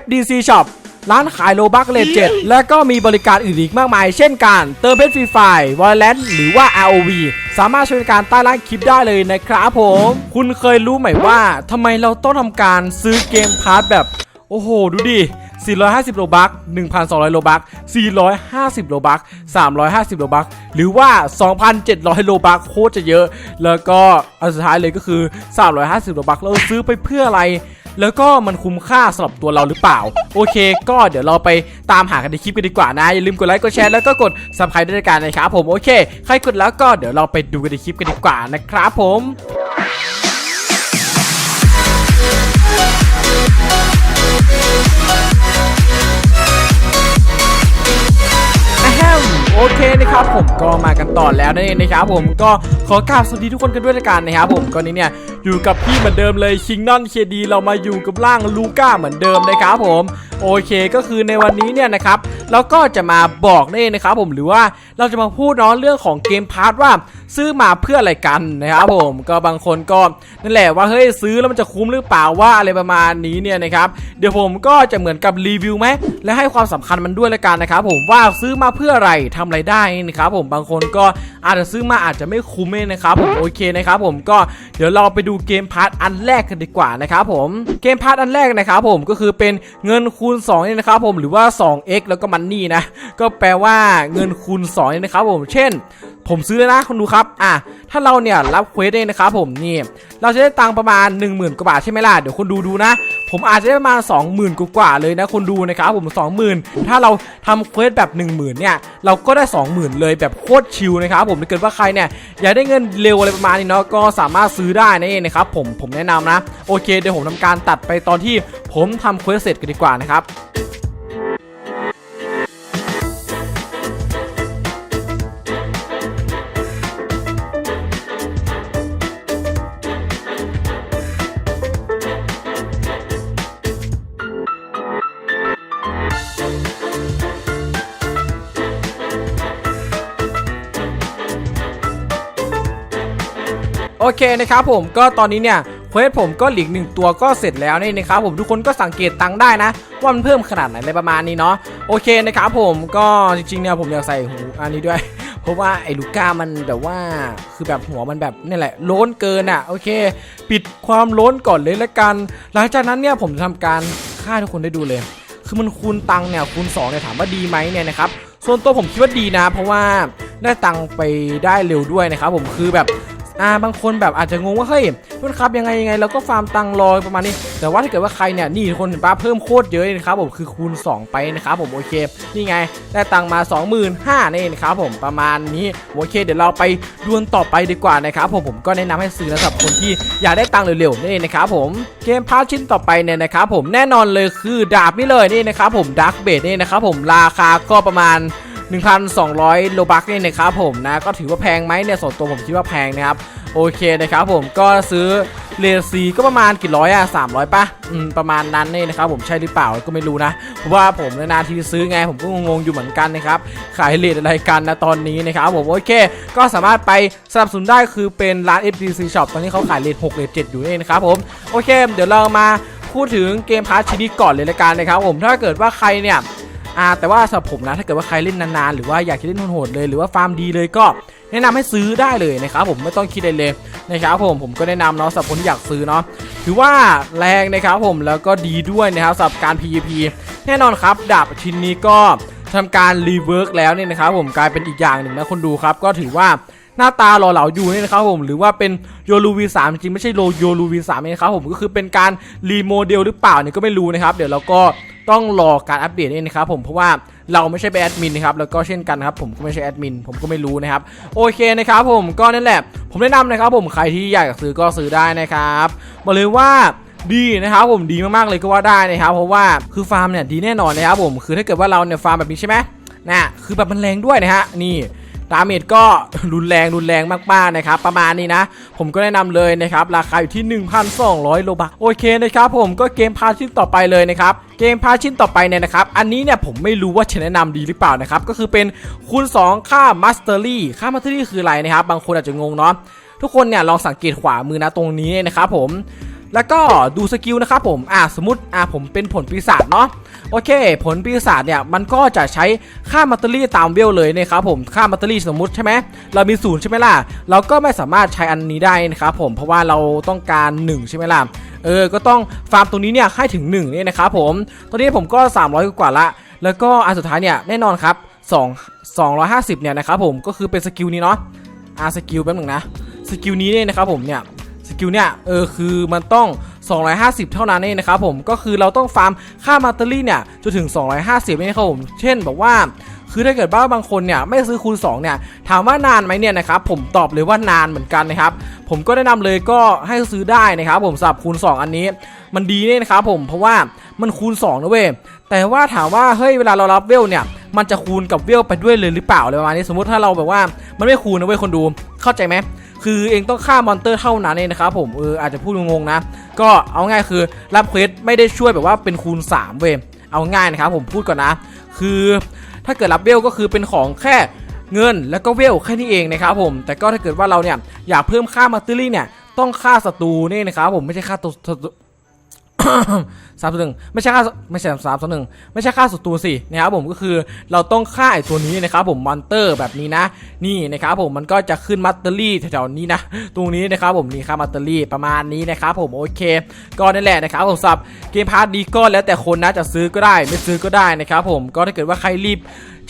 FDC Shop ร้านขายโลบักเลเจ็ดและก็มีบริการอื่นอีกมากมาย เช่นการเติมเพชรฟรีไฟวอลเลนหรือว่า ROV สามารถใช้บริการใต้ล่างคลิปได้เลยนะครับผม คุณเคยรู้ไหมว่าทำไมเราต้องทำการซื้อเกมพาร์ทแบบ โอ้โห ดูดิ 450 โลบัก1,200 โลบัก450 โลบัก350 โลบักหรือว่า 2,700 โลบักโคตรจะเยอะ แล้วก็อันสุดท้ายเลยก็คือ 350 โลบักเราซื้อไปเพื่ออะไร แล้วก็มันคุ้มค่าสำหรับตัวเราหรือเปล่า โอเค ก็เดี๋ยวเราไปตามหากันในคลิปกันดีกว่านะ อย่าลืมกดไลค์กดแชร์แล้วก็กด subscribe ด้วยกันนะครับผมโอเค ใครกดแล้วก็เดี๋ยวเราไปดูกันในคลิปกันดีกว่านะครับผมอะแฮมโอเคนะครับผมก็มากันต่อแล้วนั่นเองนะครับผมก็ขอกราบสวัสดีทุกคนกันด้วยละกันนะครับผมก็นี้เนี่ย อยู่กับพี่เหมือนเดิมเลยชิงนอนเคดีเรามาอยู่กับร่างลูก้าเหมือนเดิมนะครับผมโอเคก็คือในวันนี้เนี่ยนะครับเราก็จะมาบอกนั่นเองนะครับผมหรือว่าเราจะมาพูดเนาะเรื่องของเกมพาร์ทว่าซื้อมาเพื่ออะไรกันนะครับผมก็บางคนก็นั่นแหละว่าเฮ้ยซื้อแล้วมันจะคุ้มหรือเปล่าว่าอะไรประมาณนี้เนี่ยนะครับเดี๋ยวผมก็จะเหมือนกับรีวิวไหมและให้ความสำคัญมันด้วยละกันนะครับผมว่าซื้อมาเพื่ออะไรทำอะไรได้นะครับผมบางคนก็อาจจะซื้อมาอาจจะไม่คุ้มเลยนะครับผมโอเคนะครับผมก็เดี๋ยวเราไปดูเกมพาร์ทอันแรกกันดีกว่านะครับผมเกมพาร์ทอันแรกนะครับผมก็คือเป็นเงินคูณ2นี่นะครับผมหรือว่า 2x แล้วก็มันนี่นะก็แปลว่าเงินคูณ2นี่นะครับผมเช่น ผมซื้อนะคุณดูครับอะถ้าเราเนี่ยรับเควสได้นะครับผมนี่เราจะได้ตังค์ประมาณ 1 0,000 กว่าบาทใช่ไหมล่ะเดี๋ยวคุณดูดูนะ ผมอาจจะได้ประมาณ 20,000 กว่าเลยนะคุณดูนะครับผม 20,000 ถ้าเราทำเควสแบบ 10,000 เนี่ย เราก็ได้ 20,000 เลยแบบโคตรชิลนะครับผมถ้าเกิดว่าใครเนี่ยอยากได้เงินเร็วอะไรประมาณนี้เนาะก็สามารถซื้อได้นั่นเองนะครับผมผมแนะนำนะ โอเคเดี๋ยวผมทำการตัดไปตอนที่ผมทำเควสเสร็จกันดีกว่านะครับ โอเคนะครับผมก็ตอนนี้เนี่ยเควสผมก็หลีกหนึ่งตัวก็เสร็จแล้วนี่นะครับผมทุกคนก็สังเกตตังค์ได้นะ ว่ามันเพิ่มขนาดไหนอะไรประมาณนี้เนาะโอเคนะครับผมก็จริงๆเนี่ยผมอยากใส่หูอันนี้ด้วย เพราะว่าไอ้ลูก้ามันแบบว่าคือแบบหัวมันแบบนี่แหละล้นเกินอะโอเค ปิดความล้นก่อนเลยละกัน หลังจากนั้นเนี่ยผมจะทำการฆ่าทุกคนได้ดูเลย คือมันคูณตังค์เนี่ยคูณ2เนี่ยถามว่าดีไหมเนี่ยนะครับส่วนตัวผมคิดว่าดีนะ เพราะว่าได้ตังค์ไปได้เร็วด้วยนะครับผมคือแบบ อ่าบางคนแบบอาจจะงงว่าเฮ้ยมันครับยังไงยังไงเราก็ฟาร์มตังค์รอประมาณนี้ แต่ว่าถ้าเกิดว่าใครเนี่ยนี่คนเห็นปะเพิ่มโคตรเยอะนะครับผมคือคูณ 2 ไปนะครับผมโอเคนี่ไงได้ตังค์มา 25,000นี่นะครับผมประมาณนี้โอเค เดี๋ยวเราไปดวลต่อไปดีกว่านะครับผมผมก็แนะนำให้ซื้อสำหรับคนที่อยากได้ตังค์เร็วๆนี่นะครับผมเกมพาชิ้นต่อไปเนี่ยนะครับผมแน่นอนเลยคือดาบนี่เลยนี่นะครับผมดักเบดนี่นะครับผมราคาก็ประมาณ 1,200 โลบักเนี่ยนะครับผมนะ ก็ถือว่าแพงไหมเนี่ยส่วนตัวผมคิดว่าแพงนะครับ โอเคนะครับผมก็ซื้อเลซีก็ประมาณกี่ร้อยอะ300ป่ะอืมประมาณนั้นนี่นะครับผมใช่หรือเปล่าก็ไม่รู้นะเพราะว่าผมนานๆทีซื้อไงผมก็งงๆอยู่เหมือนกันนะครับขายเลทอะไรกันนะตอนนี้นะครับผมโอเค ก็สามารถไปสนับสนุนได้คือเป็นร้าน FDC Shop ตอนนี้เขาขายเลท6เลท7อยู่นี่นะครับผมโอเค เดี๋ยวเรามาพูดถึงเกมพาร์ทชนิดก่อนเลยละกันนะครับผมถ้าเกิดว่าใครเนี่ย อ่าแต่ว่าสำหรับผมนะถ้าเกิดว่าใครเล่นนานๆหรือว่าอยากจะเล่นโหดๆเลยหรือว่าฟาร์มดีเลยก็ แนะนำให้ซื้อได้เลยนะครับผมไม่ต้องคิดอะไรเลยนะครับผมผมก็แนะนำเนาะสำหรับคนที่อยากซื้อเนาะถือว่าแรงนะครับผมแล้วก็ดีด้วยนะครับสำหรับการ PVP แน่นอนครับดาบชิ้นนี้ก็ทำการรีเวิร์กแล้วเนี่ยนะครับผมกลายเป็นอีกอย่างหนึ่งนะคนดูครับก็ถือว่า หน้าตาหล่อเหลาอยู่นี่นะครับผมหรือว่าเป็นโยลูวีสามจริงไม่ใช่โลโยลูวีสามนะครับผมก็คือเป็นการรีโมเดลหรือเปล่าเนี่ยก็ไม่รู้นะครับ เดี๋ยวเราก็ต้องรอการอัปเดตนี่นะครับผมเพราะว่าเราไม่ใช่เป็นแอดมินนะครับแล้วก็เช่นกันครับผมก็ไม่ใช่แอดมินผมก็ไม่รู้นะครับโอเคนะครับผมก็นั่นแหละ ผมแนะนำนะครับผมใครที่อยากซื้อก็ซื้อได้นะครับบอกเลยว่าดีนะครับผมดีมากๆเลยก็ว่าได้นะครับ เพราะว่าคือฟาร์มเนี่ยดีแน่นอนนะครับผมคือถ้าเกิดว่าเราเนี่ยฟาร์มแบบนี้ใช่ไหมนะคือแบบมันแรงด้วยนะฮะนี่ ดาเมจก็รุนแรงรุนแรงมากๆนะครับประมาณนี้นะ ผมก็แนะนำเลยนะครับราคาอยู่ที่ 1,200โลบาทโอเคนะครับผมก็เกมพาชิ้นต่อไปเลยนะครับเกมพาชิ้นต่อไปเนี่ยนะครับอันนี้เนี่ยผมไม่รู้ว่าจะแนะนำดีหรือเปล่านะครับก็คือเป็นคูณ2ค่ามัสเตอรี่ค่ามัสเตอรี่คืออะไรนะครับบางคนอาจจะงงเนาะทุกคนเนี่ยลองสังเกตขวามือนะตรงนี้นะครับผม แล้วก็ดูสกิลนะครับผมอ่าสมมติอ่าผมเป็นผลปีศาจเนาะโอเค ผลปีศาจเนี่ยมันก็จะใช้ค่ามัตเตอรี่ตามเวลเลยนะครับผมค่ามัตเตอรี่สมมติใช่ไหมเรามีศูนย์ใช่ไหมล่ะเราก็ไม่สามารถใช้อันนี้ได้นะครับผมเพราะว่าเราต้องการ 1 ใช่ไหมล่ะเออ ก็ต้องฟาร์มตรงนี้เนี่ยให้ถึง1เนี่ยนะครับผมตอนนี้ผมก็ 300 กว่าละ แล้วก็อันสุดท้ายเนี่ยแน่นอนครับ2 250เนี่ยนะครับผมก็คือเป็นสกิลนี้เนาะอ่าสกิลแป๊บนึงนะสกิลนี้เนี่ยนะครับผมเนี่ย กิลเนี่ยเออคือมันต้อง 250 เท่านั้นเองนะครับผมก็คือเราต้องฟาร์มค่ามาเตอรี่เนี่ยจนถึง 250นี่ครับผมเช่นแบบว่าคือถ้าเกิดว่าบางคนเนี่ยไม่ซื้อคูณ2เนี่ยถามว่านานไหมเนี่ยนะครับผมตอบเลยว่านานเหมือนกันนะครับผมก็แนะนำเลยก็ให้ซื้อได้นะครับผมสำหรับคูณ 2 อันนี้ มันดีเนี่ยนะครับผมเพราะว่ามันคูณ2นะเว้ยแต่ว่าถามว่าเฮ้ยเวลาเรารับเวลเนี่ยมันจะคูณกับเวลไปด้วยเลยหรือเปล่าอะไรประมาณนี้สมมติถ้าเราแบบว่ามันไม่คูณนะเว้ยคนดูเข้าใจไหม คือเองต้องฆ่ามอนเตอร์เท่านั้นเองนะครับผมเอออาจจะพูดงงๆนะ ก็เอาง่ายคือรับเควสไม่ได้ช่วยแบบว่าเป็นคูณ 3 เว้ยเอาง่ายนะครับผมพูดก่อนนะ คือถ้าเกิดรับเวลก็คือเป็นของแค่เงินแล้วก็เวลแค่นี้เองนะครับผมแต่ก็ถ้าเกิดว่าเราเนี่ยอยากเพิ่มค่ามาเตอรี่เนี่ยต้องฆ่าศัตรูนี่นะครับผมไม่ใช่ฆ่าตัว สามตัวหนึ่งไม่ใช่ค่าไม่ใช่สามตัวหนึ่งไม่ใช่ค่าศัตรูสินะครับผมก็คือเราต้องฆ่าไอ้ตัวนี้นะครับผมมอนเตอร์แบบนี้นะ นี่นะครับผมมันก็จะขึ้นมัตเตอรี่แถวๆนี้นะ ตรงนี้นะครับผมนี่ค่ามัตเตอรี่ประมาณนี้นะครับผมโอเค ก็นั่นแหละนะครับผมสับเกมพาร์ทดีก็แล้วแต่คนนะจะซื้อก็ได้ไม่ซื้อก็ได้นะครับผมก็ถ้าเกิดว่าใครรีบ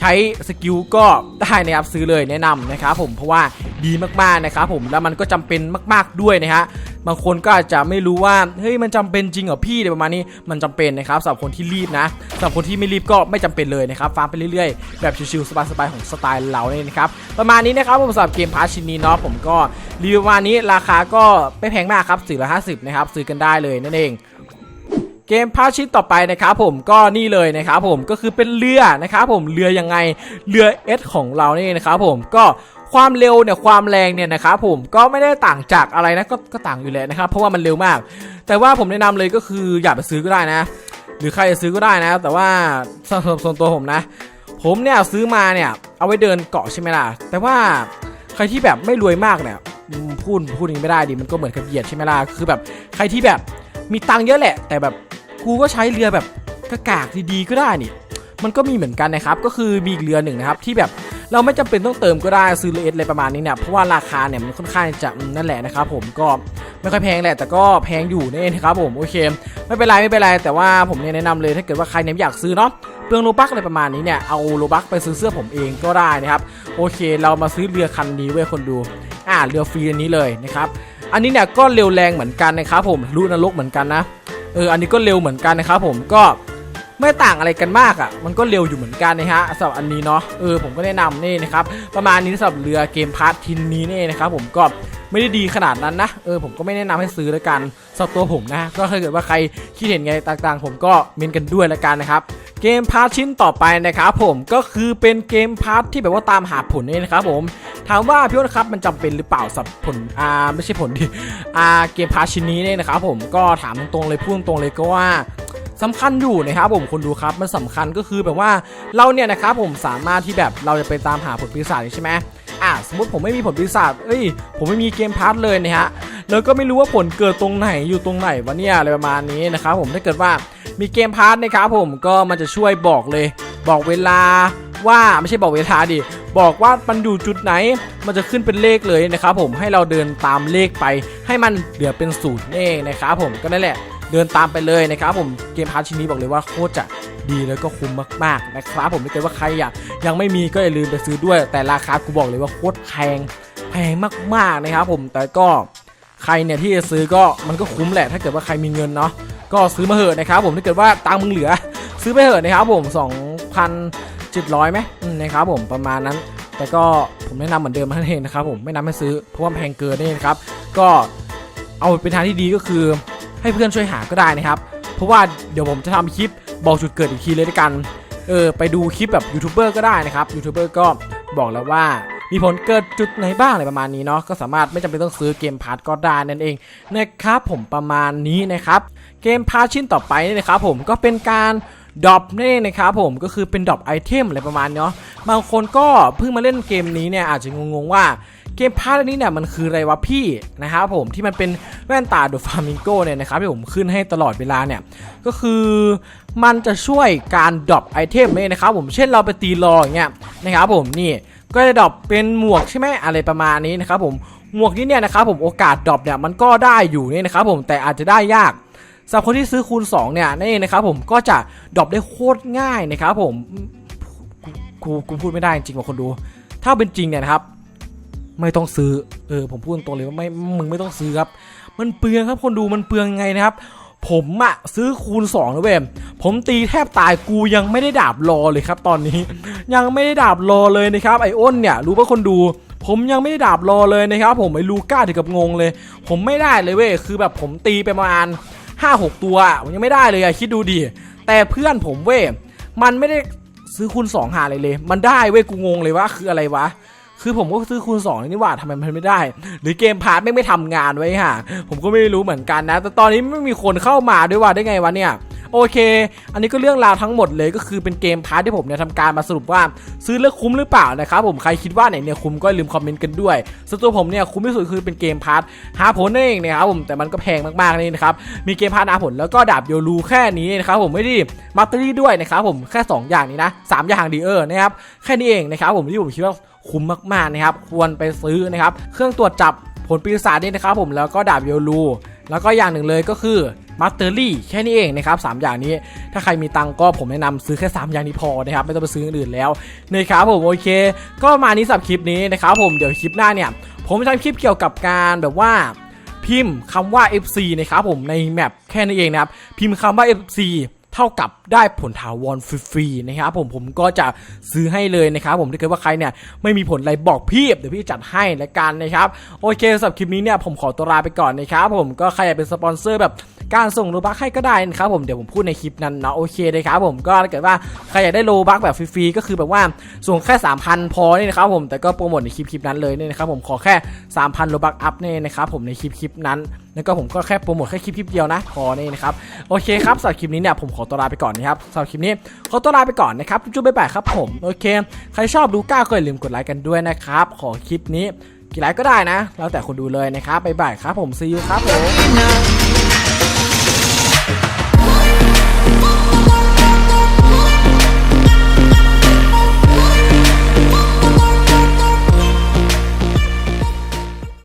ใช้สกิลก็ได้นะครับซื้อเลยแนะนำนะครับผมเพราะว่าดีมากๆนะครับผมแล้วมันก็จำเป็นมาก ๆด้วยนะฮะบางคนก็อาจจะไม่รู้ว่าเฮ้ยมันจำเป็นจริงเหรอพี่อะไรประมาณนี้มันจำเป็นนะครับสำหรับคนที่รีบนะสำหรับคนที่ไม่รีบก็ไม่จำเป็นเลยนะครับฟาร์มไปเรื่อยๆ แบบชิวๆสบายๆของสไตล์เราเนี่ยนะครับประมาณนี้นะครับผมสำหรับเกมพาร์ทชิ้นนี้เนาะผมก็รีวิวมานี้ราคาก็ไม่แพงมากครับ450นะครับซื้อกันได้เลยนั่นเองเกมพาร์ชิ้นต่อไปนะครับผมก็นี่เลยนะครับผมก็คือเป็นเรือนะครับผมเรือยังไงเรือเอสของเรานี่นะครับผมก็ ความเร็วเนี่ยความแรงเนี่ยนะครับผมก็ไม่ได้ต่างจากอะไรนะก็ก็ต่างอยู่แหละนะครับเพราะว่ามันเร็วมาก แต่ว่าผมแนะนำเลยก็คืออย่าไปซื้อก็ได้นะ หรือใครจะซื้อก็ได้นะ แต่ว่าสำหรับส่วนตัวผมนะ ผมเนี่ยซื้อมาเนี่ยเอาไว้เดินเกาะใช่ไหมล่ะแต่ว่าใครที่แบบไม่รวยมากเนี่ยพูดพูดอย่างนี้ไม่ได้ดิมันก็เหมือนกับเหยียดใช่ไหมล่ะคือแบบใครที่แบบมีตังค์เยอะแหละ แต่แบบกูก็ใช้เรือแบบกากากดีๆก็ได้นี่มันก็มีเหมือนกันนะครับ ก็คือมีอีกเรือหนึ่งนะครับที่แบบ เราไม่จำเป็นต้องเติมก็ได้ซื้อเรือเอสอะไรประมาณนี้เนี่ยเพราะว่าราคาเนี่ยมันค่อนข้างจะนั่นแหละนะครับผมก็ไม่ค่อยแพงแหละแต่ก็แพงอยู่นี่นะครับผมโอเค ไม่เป็นไรไม่เป็นไรแต่ว่าผมเนี่ยแนะนำเลยถ้าเกิดว่าใครเนี่ยอยากซื้อเนาะเปลืองโลบักอะไรประมาณนี้เนี่ยเอาโลบักไปซื้อเสื้อผมเองก็ได้นะครับโอเค เรามาซื้อเรือคันนี้เว้ยคนดูอ่าเรือฟรีอันนี้เลยนะครับอันนี้เนี่ยก็เร็วแรงเหมือนกันนะครับผมรู้นรกเหมือนกันนะเอออันนี้ก็เร็วเหมือนกันนะครับผมก็ ไม่ต่างอะไรกันมากอะ่ะ มันก็เร็วอยู่เหมือนกันนะฮะสำหรับอันนี้เนาะเออผมก็แนะนำนี่นะครับประมาณนี้สำหรับเรือเกมพาร์ททินนี้นี่นะครับผมก็ไม่ได้ดีขนาดนั้นนะเออผมก็ไม่แนะนำให้ซื้อแล้วกันสำหรับตัวผมนะก็ถ้าเกิดว่าใครคิดเห็นไงต่างๆ ผมก็เมนกันด้วยแล้วกันนะครับเกมพาร์ทชิ้นต่อไปนะครับผมก็คือเป็นเกมพาร์ทที่แบบว่าตามหาผลนี่นะครับผมถามว่าพี่อ้นครับมันจำเป็นหรือเปล่าสับผลอ่าไม่ใช่ผลดิอ่าเกมพาร์ทชิ้นนี้เนี่ยนะครับผมก็ถามตรงๆเลยพูดตรงเลยก็ว่า สำคัญอยู่นะครับผมคนดูครับมันสำคัญก็คือแบบว่าเราเนี่ยนะครับผมสามารถที่แบบเราจะไปตามหาผลปีศาจใช่ไหมอะสมมติผมไม่มีผลปีศาจเอ้ย ผมไม่มีเกมพาร์ทเลยนะฮะแล้วก็ไม่รู้ว่าผลเกิดตรงไหนอยู่ตรงไหนวะเนี่ยอะไรประมาณนี้นะครับผมถ้าเกิดว่ามีเกมพาร์ทนะครับผมก็มันจะช่วยบอกเลย บอกเวลาว่าไม่ใช่บอกเวลาดิบอกว่ามันอยู่จุดไหน มันจะขึ้นเป็นเลขเลยนะครับผมให้เราเดินตามเลขไป ให้มันเหลือเป็นศูนย์เองนะครับผมก็นั่นแหละ เดินตามไปเลยนะครับผมเกมพาร์ทชิ้นนี้บอกเลยว่าโคตรจะดีแล้วก็คุ้มมากๆนะครับผมถ้าเกิดว่าใครอยากยังไม่มีก็อย่าลืมไปซื้อด้วย แต่ราคากูบอกเลยว่าโคตรแพงแพงมากๆนะครับผมแต่ก็ใครเนี่ยที่จะซื้อก็มันก็คุ้มแหละ ถ้าเกิดว่าใครมีเงินเนาะก็ซื้อมาเหอะนะครับผมถ้าเกิดว่าตังค์มึงเหลือ ซื้อไปเหอะนะครับผม2,700ไหมอืมนะครับผมประมาณนั้น แต่ก็ผมแนะนำเหมือนเดิมนั่นเองนะครับผมไม่นำให้ซื้อเพราะว่าแพงเกินนี่นะครับ ก็เอาเป็นทางที่ดีก็คือ ให้เพื่อนช่วยหาก็ได้นะครับ เพราะว่าเดี๋ยวผมจะทำคลิปบอกจุดเกิดอีกทีเลยด้วยกัน เออไปดูคลิปแบบยูทูบเบอร์ก็ได้นะครับยูทูบเบอร์ก็บอกแล้วว่ามีผลเกิดจุดไหนบ้างอะไรประมาณนี้เนาะก็สามารถไม่จำเป็นต้องซื้อเกมพาร์ทก็ได้นั่นเองนะครับผมประมาณนี้นะครับ เกมพาร์ทชิ้นต่อไปนี่นะครับผมก็เป็นการ ดรอปนี่นะครับผมก็คือเป็นดรอปไอเทมอะไรประมาณเนาะบางคนก็เพิ่งมาเล่นเกมนี้เนี่ยอาจจะงงๆว่าเกมพาร์ทอันนี้เนี่ยมันคืออะไรวะพี่นะครับผมที่มันเป็นแว่นตาดูฟามิงโกเนี่ยนะครับที่ผมขึ้นให้ตลอดเวลาเนี่ยก็คือมันจะช่วยการดรอปไอเทมเนี่ยนะครับผมเช่นเราไปตีรออย่างเงี้ยนะครับผมนี่ก็จะดรอปเป็นหมวกใช่ไหมอะไรประมาณนี้นะครับผมหมวกนี้เนี่ยนะครับผมโอกาสดรอปเนี่ยมันก็ได้อยู่เนี่ยนะครับผมแต่อาจจะได้ยาก สำหรับคนที่ซื้อคูณ 2 เนี่ยนี่นะครับผมก็จะดรอปได้โคตรง่ายนะครับผมกูกูพูดไม่ได้จริงว่าคนดู ถ้าเป็นจริงเนี่ยนะครับ ไม่ต้องซื้อเออผมพูดตรงเลยว่าไม่มึงไม่ต้องซื้อครับมันเปลืองครับคนดูมันเปลืองไงนะครับ ผมอะซื้อคูณ2นะเว้ยผมตีแทบตายกูยังไม่ได้ดาบรอเลยครับ ตอนนี้ ยังไม่ได้ดาบรอเลยนะครับไออ้นเนี่ย รู้ป่ะคนดู ผมยังไม่ได้ดาบรอเลยนะครับ ผมไอลูก้าถึงกับงงเลย ผมไม่ได้เลยเว้ยคือแบบผมตีไปประมาณ ห้าหกตัวอะผมยังไม่ได้เลยอะคิดดูดิแต่เพื่อนผมเว้ยมันไม่ได้ซื้อคูณสองหาอะไรเลย มันได้เว้ยกูงงเลยว่าคืออะไรวะคือผมก็ซื้อคูณ2นี่หว่าทำไมมันไม่ได้ หรือเกมพาร์ทไม่ไม่ทำงานไว้ค่ะผมก็ไม่รู้เหมือนกันนะ แต่ตอนนี้ไม่มีคนเข้ามาด้วยว่าได้ไงวะเนี่ย โอเค อันนี้ก็เรื่องราวทั้งหมดเลยก็คือเป็นเกมพาร์ทที่ผมเนี่ยทำการมาสรุปว่าซื้อแล้วคุ้มหรือเปล่านะครับผมใครคิดว่าไหนเนี่ยคุ้มก็อย่าลืมคอมเมนต์กันด้วยส่วนตัวผมเนี่ยคุ้มที่สุดคือเป็นเกมพาร์ทหาผลนั่นเองนะครับผมแต่มันก็แพงมากๆนี่นะครับมีเกมพาร์ทหาผลแล้วก็ดาบโยรูแค่นี้นะครับผมไม่ได้มัตเตอรี่ด้วยนะครับผมแค่สองอย่างนี้นะสามอย่างดีเออนะครับแค่นี้เองนะครับผมที่ผมคิดว่าคุ้มมากๆนะครับควรไปซื้อนะครับเครื่องตรวจจับ ผลปีศาจนี่นะครับผมแล้วก็ดาบโยลูแล้วก็อย่างหนึ่งเลยก็คือมัตเตอรี่แค่นี้เองนะครับสามอย่างนี้ ถ้าใครมีตังก็ผมแนะนำซื้อแค่ 3 อย่างนี้พอนะครับไม่ต้องไปซื้ออื่นแล้วนะครับผมโอเค ก็ประมาณนี้สำหรับคลิปนี้นะครับผมเดี๋ยวคลิปหน้าเนี่ย ผมจะทำคลิปเกี่ยวกับการแบบว่าพิมพ์คำว่า FC นะครับผมในแมปแค่นี้เองนะครับพิมพ์คำว่า FC เท่ากับได้ผลถาวรฟรีๆนะครับผมผมก็จะซื้อให้เลยนะครับผมถ้าเกิดว่าใครเนี่ยไม่มีผลอะไรบอกพี่เดี๋ยวพี่จัดให้ละกันนะครับโอเคสำหรับคลิปนี้เนี่ยผมขอตัวลาไปก่อนนะครับผมก็ใครอยากเป็นสปอนเซอร์แบบ การส่งโลบักให้ก็ได้นะครับผมเดี๋ยวผมพูดในคลิปนั้นนะโอเคเลยครับผมก็ถ้าเกิดว่าใครอยากได้โลบักแบบฟรีๆก็คือแบบว่าส่งแค่ 3,000 พอนี่นะครับผมแต่ก็โปรโมทในคลิปคลิปนั้นเลยเนี่ยนะครับผมขอแค่ 3,000โลบักอัพเนี่ยนะครับผมในคลิปคลิปนั้นแล้วก็ผมก็แค่โปรโมทแค่คลิปคลิปเดียวนะพอนี่นะครับโอเคครับสำหรับคลิปนี้เนี่ยผมขอตัวลาไปก่อนนะครับสำหรับคลิปนี้ขอตัวลาไปก่อนนะครับจุ๊บๆบ๊ายบายครับผมโอเคใครชอบดูก้าก็อย่าลืมกดไลค์กันด้วยนะครับขอคลิปนี้กี่ไลค์ก็ได้นะ แล้วแต่คนดูเลยนะครับบ๊ายบายครับผมซีอูครับผม